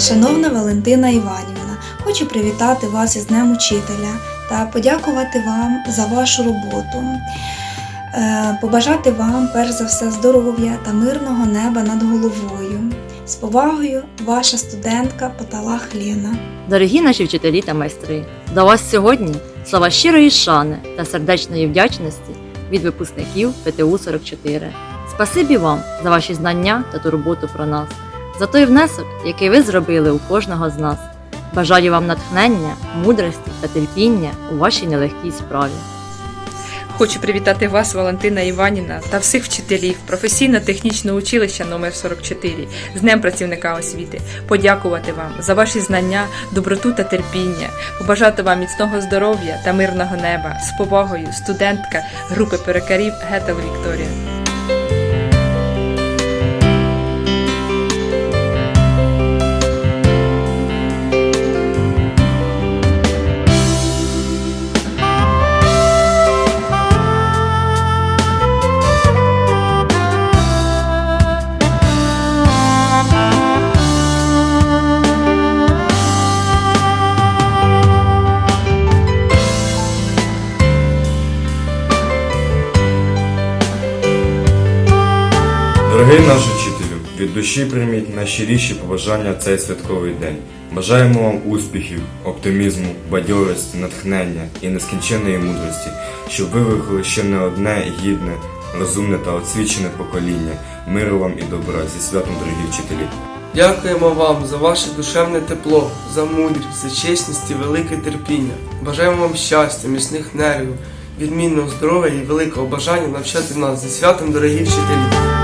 Шановна Валентина Іванівна, хочу привітати вас із Днем Учителя та подякувати вам за вашу роботу. Е, Побажати вам перш за все здоров'я та мирного неба над головою. З повагою, ваша студентка Паталах Лена. Дорогі наші вчителі та майстри, до вас сьогодні слова щирої шани та сердечної вдячності від випускників ПТУ 44. Спасибі вам за ваші знання та турботу про нас, за той внесок, який ви зробили у кожного з нас. Бажаю вам натхнення, мудрості та терпіння у вашій нелегкій справі. Хочу привітати вас, Валентина Іванівна, та всіх вчителів професійно-технічного училища номер 44 з Днем працівника освіти, подякувати вам за ваші знання, доброту та терпіння, побажати вам міцного здоров'я та мирного неба з повагою студентка групи перекарів Гетел Вікторія. Дорогий наш учителю, від душі прийміть найщиріші побажання цей святковий день. Бажаємо вам успіхів, оптимізму, бадьорості, натхнення і нескінченної мудрості, щоб ви виховали ще не одне гідне, розумне та освічене покоління. Миру вам і добра зі святом, дорогі вчителі. Дякуємо вам за ваше душевне тепло, за мудрість, за чесність і велике терпіння. Бажаємо вам щастя, міцних нервів, відмінного здоров'я і великого бажання навчати нас зі святом, дорогі вчителі.